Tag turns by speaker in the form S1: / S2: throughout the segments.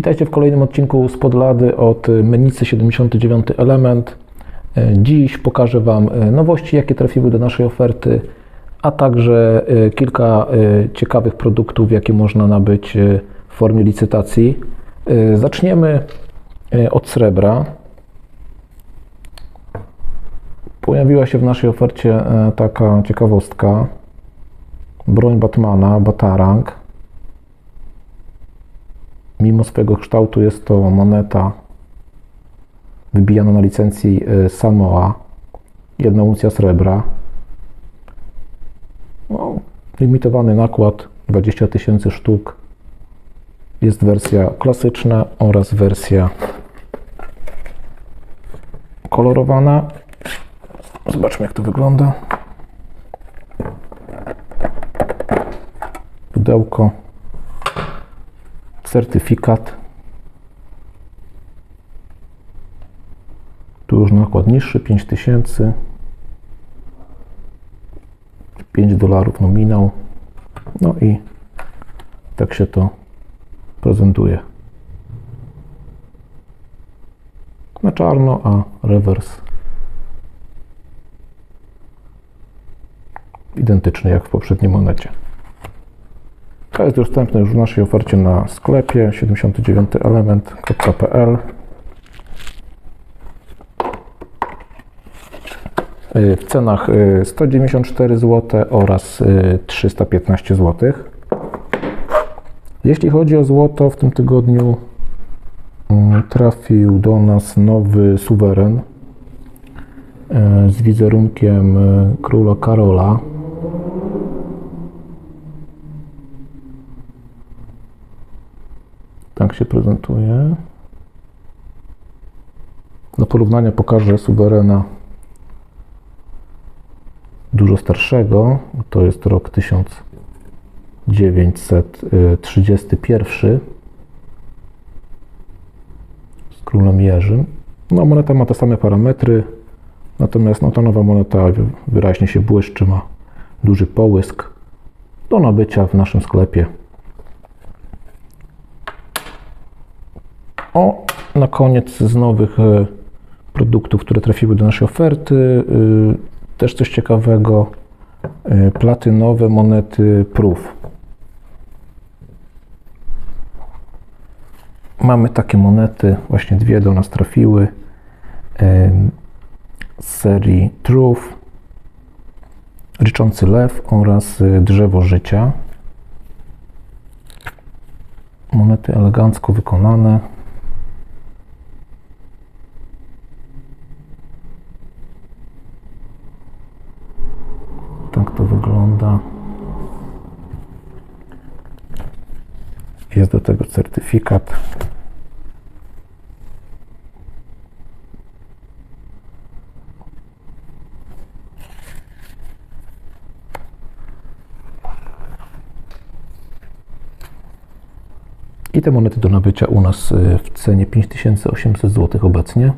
S1: Witajcie w kolejnym odcinku z Podlady od Menicy 79 Element. Dziś pokażę Wam e, nowości, jakie trafiły do naszej oferty, a także e, kilka e, ciekawych produktów, jakie można nabyć w formie licytacji. Zaczniemy od srebra. Pojawiła się w naszej ofercie taka ciekawostka. Broń Batmana, Batarang. Mimo swojego kształtu jest to moneta wybijana na licencji e, Samoa. Jedna uncja srebra. No, limitowany nakład 20 tysięcy sztuk. Jest wersja klasyczna oraz wersja kolorowana. Zobaczmy jak to wygląda. Pudełko certyfikat. Tu już nakład niższy, 5000. 5 dolarów nominał. No i tak się to prezentuje. Na czarno, a rewers identyczny jak w poprzedniej monecie. To jest dostępne już w naszej ofercie na sklepie 79element.pl Y, w cenach y, 194 zł oraz y, 315 zł. Jeśli chodzi o złoto, w tym tygodniu mm, trafił do nas nowy suweren y, z wizerunkiem y, króla Karola. Tak się prezentuje. Do porównania pokażę suwerena dużo starszego. To jest rok 1931 z królem Jerzym. No, moneta ma te same parametry, natomiast no, ta nowa moneta wyraźnie się błyszczy, ma duży połysk do nabycia w naszym sklepie. O, na koniec z nowych e, produktów, które trafiły do naszej oferty, y, też coś ciekawego. y, Platynowe monety Proof. Mamy takie monety, właśnie dwie do nas trafiły z serii Truth, Ryczący Lew oraz Drzewo Życia. Monety elegancko wykonane. Tak to wygląda. Jest do tego certyfikat. I te monety do nabycia u nas y, w cenie 5800 zł obecnie.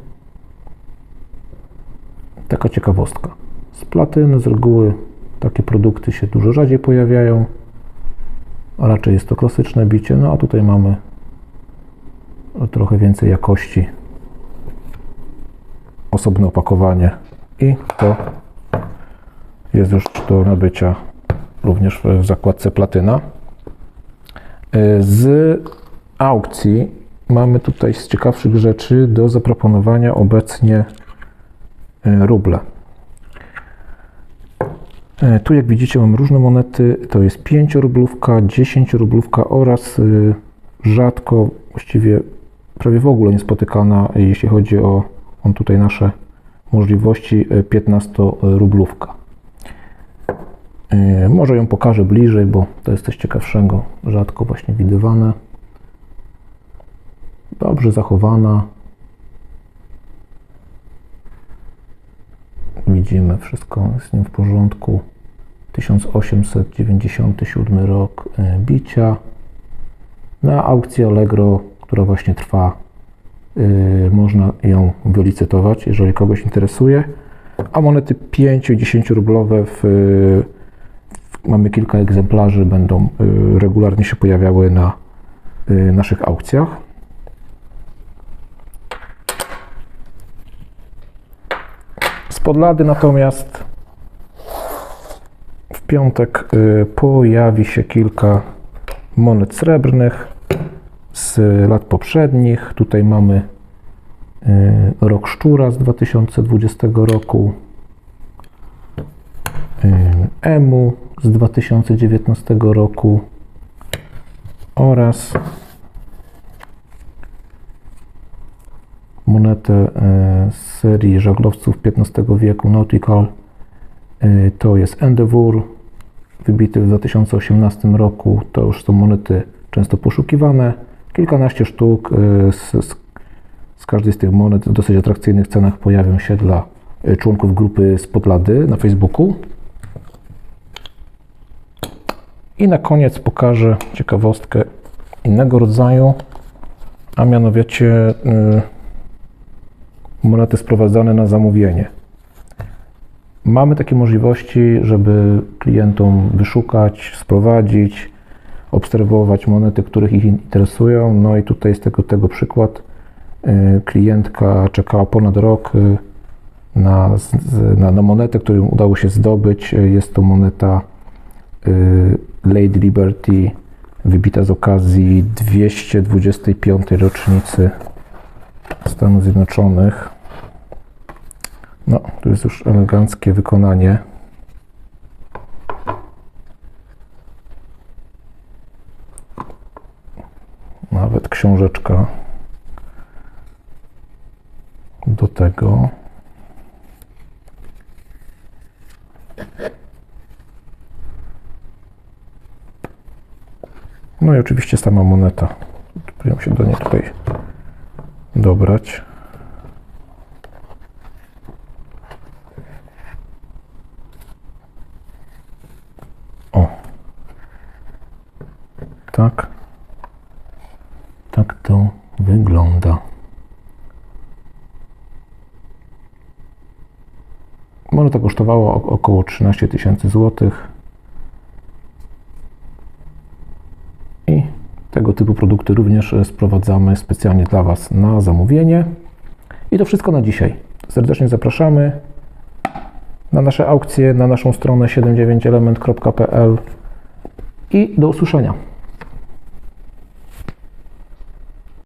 S1: Taka ciekawostka. Z platyny z reguły takie produkty się dużo rzadziej pojawiają, a raczej jest to klasyczne bicie, no a tutaj mamy trochę więcej jakości, osobne opakowanie i to jest już do nabycia również w zakładce platyna. Z aukcji mamy tutaj z ciekawszych rzeczy do zaproponowania obecnie e, ruble. E, Tu jak widzicie mam różne monety, to jest 5 rublówka, 10 rublówka oraz y, rzadko, właściwie prawie w ogóle niespotykana, jeśli chodzi o on tutaj nasze możliwości, 15 rublówka. E, Może ją pokażę bliżej, bo to jest coś ciekawszego, rzadko właśnie widywane. Dobrze zachowana. Widzimy, wszystko jest z nim w porządku. 1897 rok e, bicia. Na aukcji Allegro, która właśnie trwa, e, można ją wylicytować, jeżeli kogoś interesuje. A monety 5 i 10 rublowe w, mamy kilka egzemplarzy, będą e, regularnie się pojawiały na naszych aukcjach. Podlady natomiast w piątek y, pojawi się kilka monet srebrnych z lat poprzednich. Tutaj mamy y, rok szczura z 2020 roku, y, EMU z 2019 roku oraz monetę e, z serii żaglowców XV wieku Nautical. E, To jest Endeavour, wybity w 2018 roku. To już są monety często poszukiwane. Kilkanaście sztuk e, z, z, każdej z tych monet w dosyć atrakcyjnych cenach pojawią się dla e, członków grupy Spotlady na Facebooku. I na koniec pokażę ciekawostkę innego rodzaju, a mianowicie monety sprowadzane na zamówienie. Mamy takie możliwości, żeby klientom wyszukać, sprowadzić, obserwować monety, których ich interesują. No i tutaj jest tego, tego przykład. Y, Klientka czekała ponad rok y, na, z- na, na monetę, którą udało się zdobyć. Jest to moneta y, Lady Liberty, wybita z okazji 225. rocznicy Stanów Zjednoczonych. No, tu jest już eleganckie wykonanie. Nawet książeczka do tego. No i oczywiście sama moneta. Spróbuję się do niej tutaj dobrać. O. Tak. Tak to wygląda. Moneta kosztowała ok- około 13 tysięcy złotych. I tego typu produkty również e, sprowadzamy specjalnie dla Was na zamówienie. I to wszystko na dzisiaj. Serdecznie zapraszamy na nasze aukcje, na naszą stronę 79element.pl i do usłyszenia.